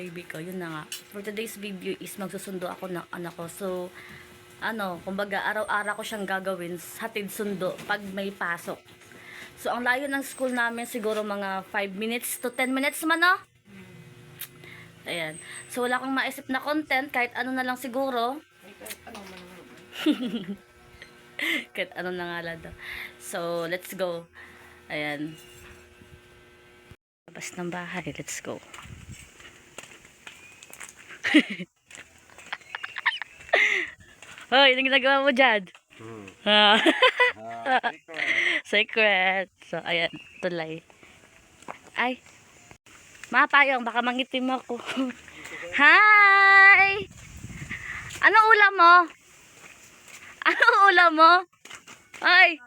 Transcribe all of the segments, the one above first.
ka-baby ko. Yun na nga. For today's video is magsusundo ako ng anak ko. So, ano, kumbaga araw-araw ko siyang gagawin, hatid sundo pag may pasok. So, ang layo ng school namin siguro mga 5 minutes to 10 minutes man, no? Ayan. So, wala akong maisip na content, kahit ano na lang siguro. kahit ano na nga lang. So, let's go. Ayan. Labas ng bahay. Let's go. Hoy, anong ginagawa mo dyan? Hmm. Ah, Ah, ikaw. Secret. So, ayan, tulay. Ay. Mapayong, baka mangitim ako. Hi! Anong ulam mo? Anong ulam mo? Ay!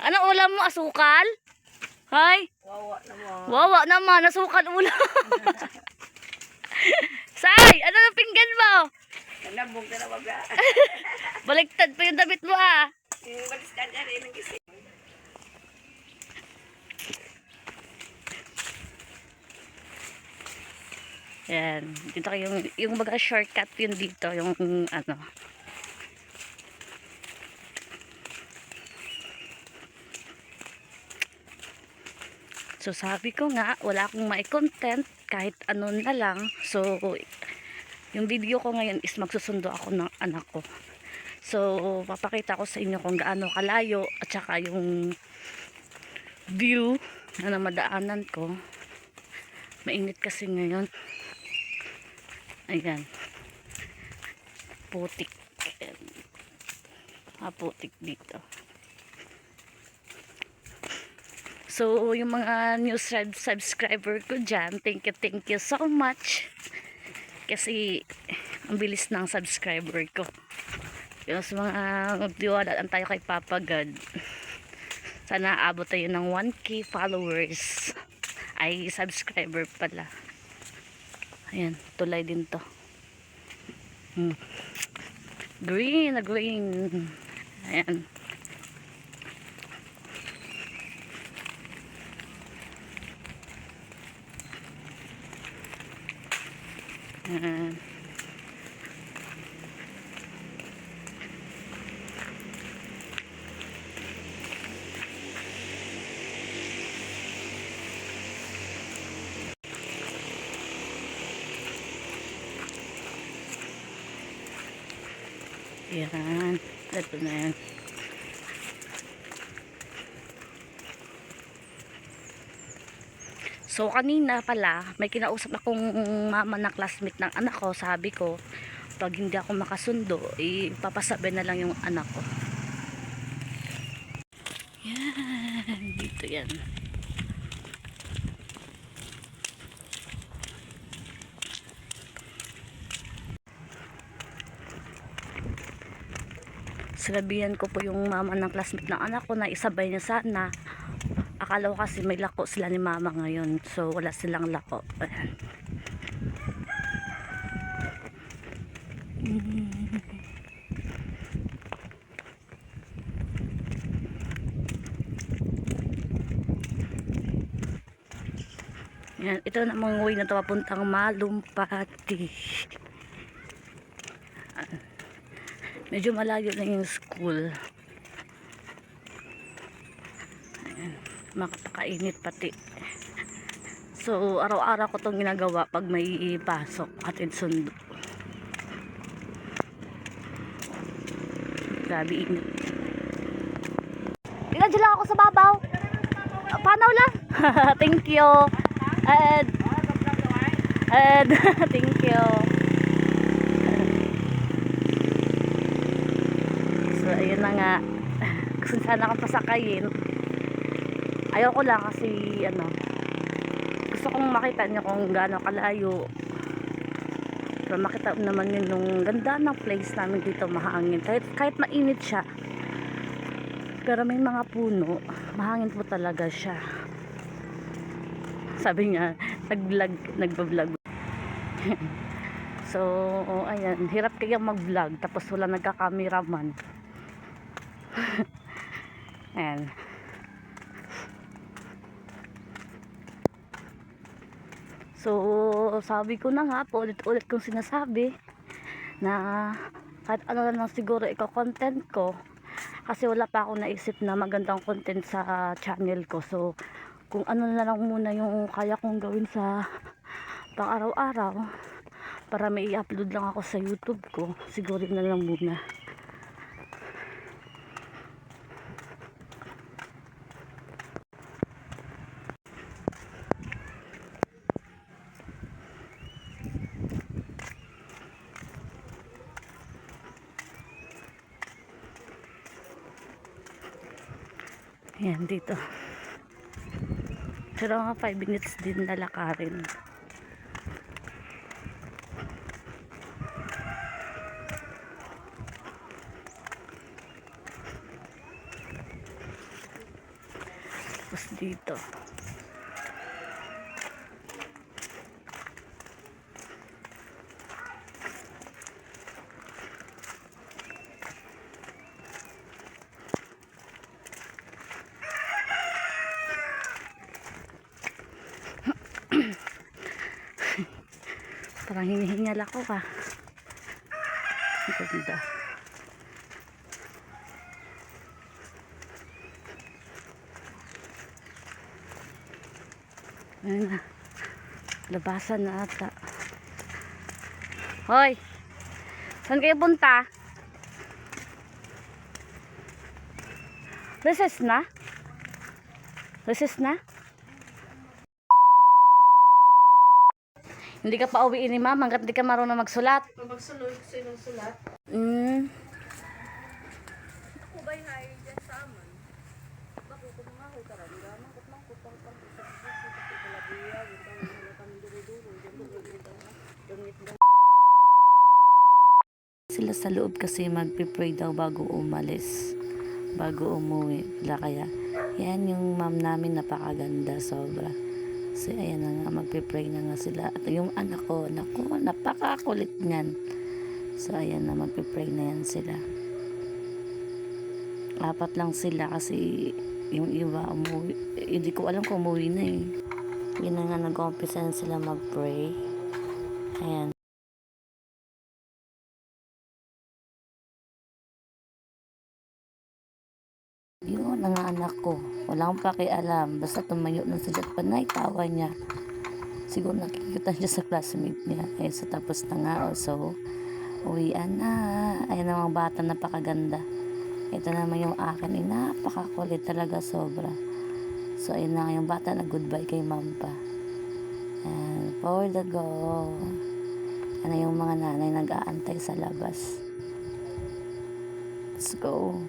Anong ulam mo? Asukal? Ay! Wawa naman. Wawa naman, asukal ulam. Say, ano yung pinggan mo? Nalabog ka na baga. Baliktad pa yung damit mo ah. Yung balis ka dyan, yun ang gising. Dito kayo yung, yung baga shortcut yun dito. Yung ano. So sabi ko nga, wala akong mai-content kahit ano na lang. So, yung video ko ngayon is magsusundo ako ng anak ko. So, papakita ko sa inyo kung gaano kalayo at saka yung view na namadaanan ko. Mainit kasi ngayon. Ayan. Putik. Ayan. Ah, dito. So, yung mga new sub- subscriber ko dyan, thank you, thank you so much. Kasi, ang bilis ng subscriber ko. Yung sa mga magdiwala lang tayo kay Papa God. Sana abot tayo ng 1k followers. Ay, subscriber pala. Ayan, tulay din to. Hmm. Green na green. Ayan. Ayan. Yan. Ito na yan. So, kanina pala, may kinausap akong mama na classmate ng anak ko. Sabi ko, pag hindi ako makasundo, ipapasabi na lang yung anak ko. Yan. Dito yan. Sinabihan ko po yung mama ng classmate ng anak ko na isabay niya sana. Akala ko kasi may lako sila ni mama ngayon. So wala silang lako. Yan, ito na mga way na ito papuntang Malumpati. Medyo malayo na yung school. Ayan, makapakainit pati. So, araw-araw ko itong ginagawa pag may pasok at sundo. Grabe init. Dinadyo lang ako sa babaw. Panaw lang. Thank you. And, and, thank you. So, ayun na nga. Gusto sana akong pasakayin. Ayaw ko lang kasi, ano, gusto kong makita niyo kung gaano kalayo. Pero makita naman yun nung ganda ng place namin dito, mahangin. Kahit, kahit mainit siya. Pero may mga puno, mahangin po talaga siya. Sabi niya, nag-vlog, nagba-vlog. so, ayan, hirap kaya mag-vlog tapos wala nagka-cameraman. Ayan. So, sabi ko na nga, paulit-ulit kong sinasabi na kahit ano lang siguro iko-content ko kasi wala pa ako naisip na magandang content sa channel ko. So, kung ano na lang muna yung kaya kong gawin sa pang araw-araw para may i-upload lang ako sa YouTube ko, siguro na lang muna. Ayan, dito. Pero mga 5 minutes din lalakarin. Tapos dito. Parang hinihingal ako ka. Ang ganda. Ayun na. Labasan na ata. Hoy! Saan kayo punta? Recess na? Recess na? Hindi ka pa uwiin ni mama hanggat hindi ka marunong magsulat. Pag magsunod, sinong sulat? Mm. Ako ba'y hay dyan sa aman? Bako ko mga ko karangga, mangkot mangkot pang pang sa buko sa kalabiya, yung tayo na kami duro-duro, yung duro-duro, dungit Sila sa loob kasi magpipray daw bago umalis. Bago umuwi. Wala kaya. Yan yung ma'am namin napakaganda sobra. So ayan na nga magpipray na nga sila. At yung anak ko, naku, napakakulit niyan. So ayan na magpipray na yan sila. Apat lang sila kasi yung iba umuwi. Hindi ko alam kung umuwi na eh. Yun na nga nag-umpisa na sila mag-pray. Ayan. Wala akong pakialam. Basta tumayo na sila at panay tawa niya. Siguro nakikita niya sa classmate niya. Eh, so tapos na nga. oh, So, uwian na. Ayan ang mga bata napakaganda. Ito naman yung akin. Eh, napakakulit talaga sobra. So, ayun na yung bata na goodbye kay Mampa. And for the go. Ano yung mga nanay nag-aantay sa labas. Let's go.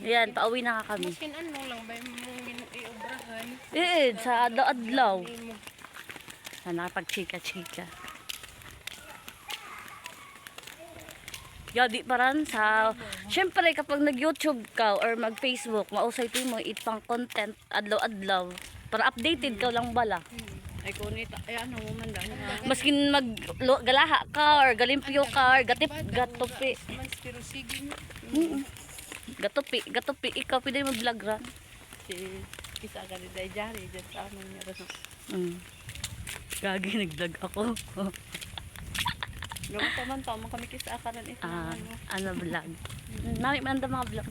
Yan, pauwi na nga kami. Maskin ano lang ba yung mong iobrahan? Eh, sa adlaw-adlaw. Na nakapag-chika-chika. Yadi pa rin sa... Siyempre, kapag nag-YouTube ka or mag-Facebook, mausay ito mo itpang content adlaw-adlaw. Para updated ka lang bala. Ay ko nita, ay ano mo man lang. Maskin mag lo- galaha ka or galimpyo ka or gatip, gatupi. Mas pero sige. Mm. Gatupi, gatupi. Ikaw, pwede mag-vlog ran. Si isa ka ni Dayjari, dyan sa amin niya rin. Mm. Gagi, nag-vlog ako. Gawin pa man tama kami kisa ka rin isa. Ah, ano. ano vlog. Nami man mga vlog.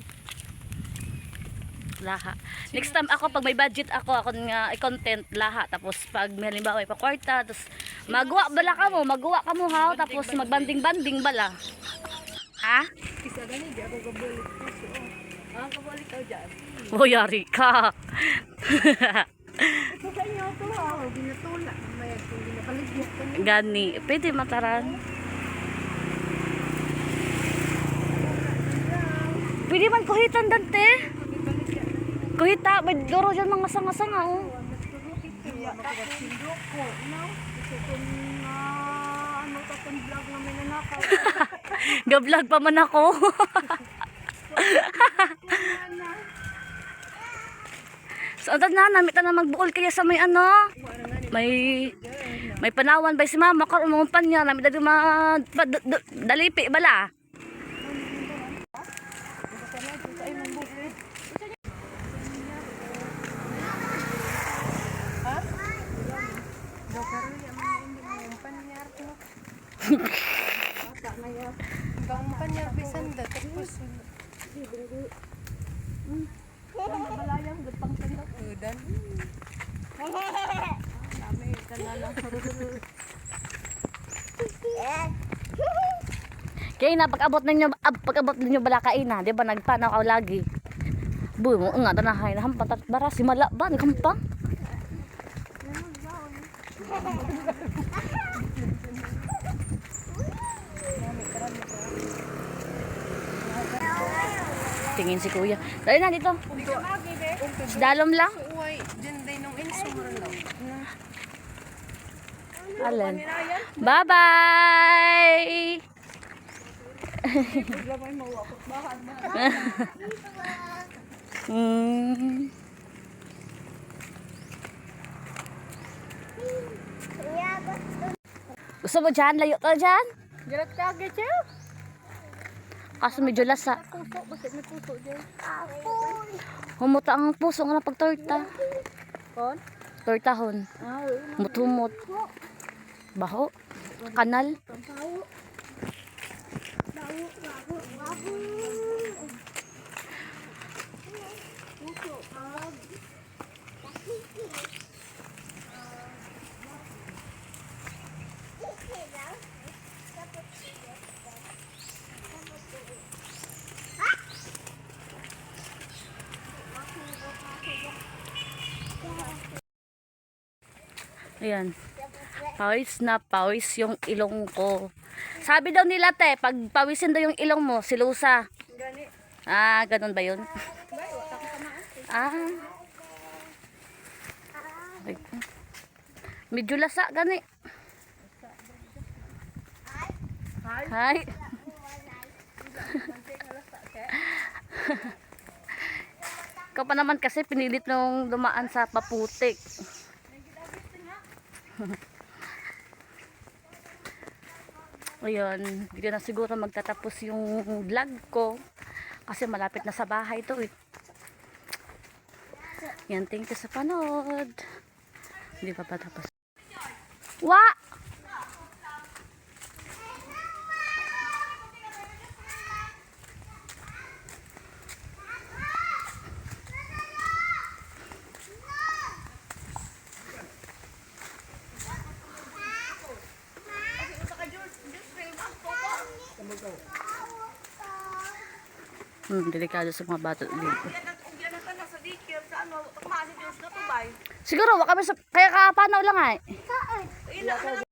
Laha. Next time ako pag may budget ako ako nga i-content laha tapos pag may halimbawa pa kwarta tapos magawa bala ka mo, magawa ka mo ha tapos magbanding-banding bala. Ha? Kisa gani, di ako kabulit ko. So, ah, kabulit ka dyan. O yari ka. Gani, pwede mataran. Pwede man kuhitan dante. Kuhita, may loro dyan mga sanga-sanga oh pa kung vlog na may nanakaw. Gablog pa man ako. so, atad na, namit na magbuol kaya sa may ano. May may panawan ba si mama karon mo niya namit dali ma dalipi bala. Ha? Ibang panyabisan da, tapos Balayang gapang tanda. Udan. Dami, kanalang. Kaya na pag-abot ninyo, pag-abot ninyo balakain na, 'di ba nagpanaw ka lagi. Buy nga tanahay na hampat at baras si malaban kampang. Tingin si kuya. Dali na dito. Dalom lang. Alan. Bye-bye! Mm. Gusto mo dyan? Layo ka dyan? Jalat ka agad siya. Kaso medyo lasa. Puso, basit may puso dyan. Humuta ang puso nga na pag torta. Kon? Tortahon. Ah. Mutumot. Baho. Kanal. Ayan. Pawis na pawis yung ilong ko. Sabi daw nila te, pag pawisin daw yung ilong mo, silusa. Ah, ganun ba yun? Ah. Ay. Medyo lasa, gani. Hi. Ikaw pa naman kasi pinilit nung dumaan sa paputik. Ayun, hindi na siguro magtatapos yung vlog ko. Kasi malapit na sa bahay to eh. Yan, thank you sa panood. Hindi pa pa tapos. Wa! Hmm, delikado sa mga bato dito. Siguro, waka kami sa... Kaya kapanaw lang ay. Ina,